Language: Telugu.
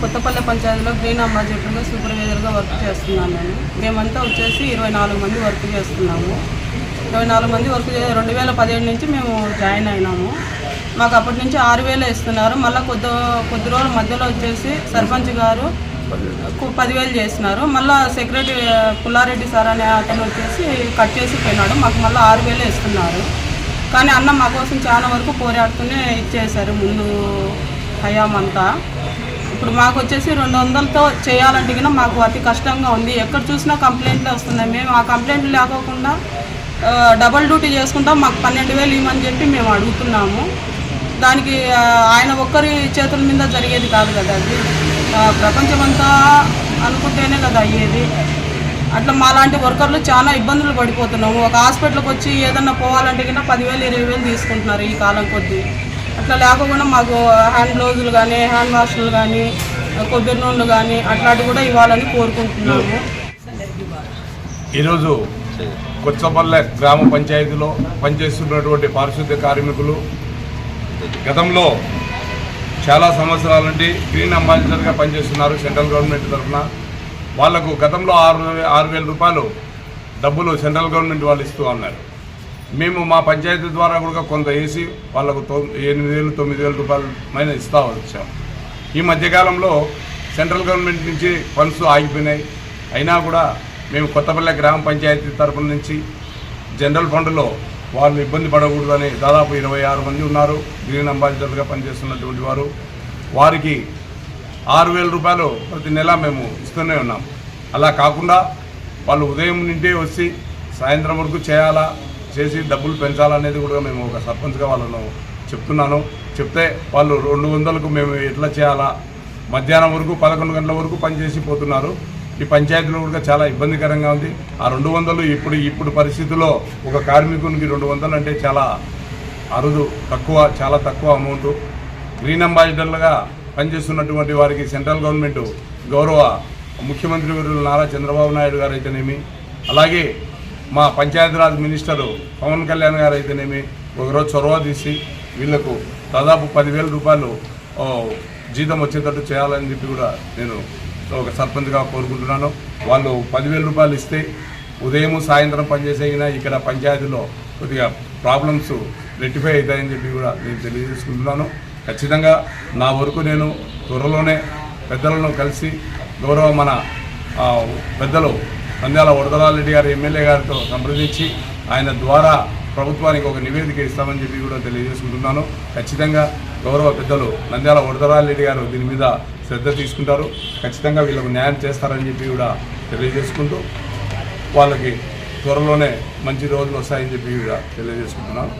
కొత్తపల్లి పంచాయతీలో గ్రీన్ అంబాసిడర్గా సూపర్వైజర్గా వర్క్ చేస్తున్నాను నేను. మేమంతా వచ్చేసి ఇరవై నాలుగు మంది వర్క్ చేస్తున్నాము. ఇరవై నాలుగు మంది వర్క్ చే రెండు వేల పదిహేడు నుంచి మేము జాయిన్ అయినాము. మాకు అప్పటి నుంచి ఆరు వేలు ఇస్తున్నారు. మళ్ళీ కొద్ది కొద్ది రోజుల మధ్యలో వచ్చేసి సర్పంచ్ గారు పదివేలు. చేసినారు. మళ్ళీ సెక్రటరీ పుల్లారెడ్డి సార్ అనే అతను వచ్చేసి కట్ చేసి పోయినాడు. మాకు మళ్ళీ ఆరు వేలు ఇస్తున్నారు. కానీ అన్న మా కోసం చాలా వరకు పోరాడుతూనే ఇచ్చేశారు ముందు హయాం అంతా ఇప్పుడు మాకు వచ్చేసి రెండు వందలతో చేయాలంటే కన్నా మాకు అతి కష్టంగా ఉంది. ఎక్కడ చూసినా కంప్లైంట్లు వస్తున్నాయి. మేము ఆ కంప్లైంట్లు లేకోకుండా డబల్ డ్యూటీ చేసుకుంటాం. మాకు పన్నెండు వేలు ఇవ్వమని చెప్పి మేము అడుగుతున్నాము. దానికి ఆయన ఒక్కరి చేతుల మీద జరిగేది కాదు కదా అది. ప్రపంచమంతా అనుకుంటేనే కదా అయ్యేది. అట్లా మాలాంటి వర్కర్లు చాలా ఇబ్బందులు పడిపోతున్నాము. ఒక హాస్పిటల్కి వచ్చి ఏదన్నా పోవాలంటే కన్నా పదివేలు ఇరవై వేలు తీసుకుంటున్నారు ఈ కాలం కొద్దీ. అట్లా లేకుండా మాకు హ్యాండ్ గ్లౌజులు కానీ హ్యాండ్ వాష్లు కానీ కొబ్బరి నూనెలు కానీ అట్లాంటివి కూడా ఇవ్వాలని కోరుకుంటున్నాము. ఈరోజు కొచ్చపల్లె గ్రామ పంచాయతీలో పనిచేస్తున్నటువంటి పారిశుద్ధ్య కార్మికులు గతంలో చాలా సంవత్సరాల నుండి గ్రీన్ అంబాసిడర్గా పనిచేస్తున్నారు సెంట్రల్ గవర్నమెంట్ తరఫున. వాళ్ళకు గతంలో ఆరు ఆరు వేల రూపాయలు డబ్బులు సెంట్రల్ గవర్నమెంట్ వాళ్ళు ఇస్తూ ఉన్నారు. మేము మా పంచాయతీ ద్వారా కూడా కొంత వేసి వాళ్ళకు ఎనిమిది వేలు తొమ్మిది వేల రూపాయలు పైన ఇస్తూ వచ్చాము ఈ మధ్యకాలంలో సెంట్రల్ గవర్నమెంట్ నుంచి ఫండ్స్ ఆగిపోయినాయి. అయినా కూడా మేము కొత్తపల్లె గ్రామ పంచాయతీ తరపున నుంచి జనరల్ ఫండ్లో వాళ్ళు ఇబ్బంది పడకూడదని దాదాపు ఇరవై ఆరు మంది ఉన్నారు. గ్రీన్ అంబాసిడర్గా పనిచేస్తున్నటువంటి వారు. వారికి ఆరు వేల రూపాయలు ప్రతి నెల మేము ఇస్తూనే ఉన్నాం. అలా కాకుండా వాళ్ళు ఉదయం నుండే వచ్చి సాయంత్రం వరకు చేయాలా చేసి డబ్బులు పెంచాలనేది కూడా మేము ఒక సర్పంచ్గా వాళ్ళను చెప్తున్నాను. చెప్తే వాళ్ళు రెండు వందలకు మేము ఎట్లా చేయాలా? మధ్యాహ్నం వరకు పదకొండు గంటల వరకు పనిచేసి పోతున్నారు. ఈ పంచాయతీలో కూడా చాలా ఇబ్బందికరంగా ఉంది. ఆ రెండు వందలు ఇప్పుడు ఇప్పుడు పరిస్థితుల్లో ఒక కార్మికునికి రెండు వందలు అంటే చాలా అరుదు తక్కువ చాలా తక్కువ అమౌంట్. గ్రీన్ అంబాసిడర్లుగా పనిచేస్తున్నటువంటి వారికి సెంట్రల్ గవర్నమెంట్ గౌరవ ముఖ్యమంత్రి వర్యులు నారా చంద్రబాబు నాయుడు గారు అయితేనేమి అలాగే మా పంచాయతీరాజ్ మినిస్టరు పవన్ కళ్యాణ్ గారు అయితేనేమి ఒకరోజు చొరవ తీసి వీళ్ళకు దాదాపు పదివేల రూపాయలు జీతం వచ్చేటట్టు చేయాలని చెప్పి కూడా నేను ఒక సర్పంచ్గా కోరుకుంటున్నాను. వాళ్ళు పదివేల రూపాయలు ఇస్తే ఉదయం సాయంత్రం పనిచేసేగినా ఇక్కడ పంచాయతీలో కొద్దిగా ప్రాబ్లమ్స్ రెక్టిఫై అవుతాయని చెప్పి కూడా నేను తెలియజేసుకుంటున్నాను. ఖచ్చితంగా నా వరకు నేను త్వరలోనే పెద్దలను కలిసి గౌరవ మన పెద్దలు నంద్యాల వరదరారెడ్డి గారు ఎమ్మెల్యే గారితో సంప్రదించి ఆయన ద్వారా ప్రభుత్వానికి ఒక నివేదిక ఇస్తామని చెప్పి కూడా తెలియజేసుకుంటున్నాను. ఖచ్చితంగా గౌరవ పెద్దలు నంద్యాల వరదరారెడ్డి గారు దీని మీద శ్రద్ధ తీసుకుంటారు. ఖచ్చితంగా వీళ్ళకు న్యాయం చేస్తారని చెప్పి కూడా తెలియజేసుకుంటూ వాళ్ళకి త్వరలోనే మంచి రోజులు వస్తాయని చెప్పి కూడా తెలియజేసుకుంటున్నాను.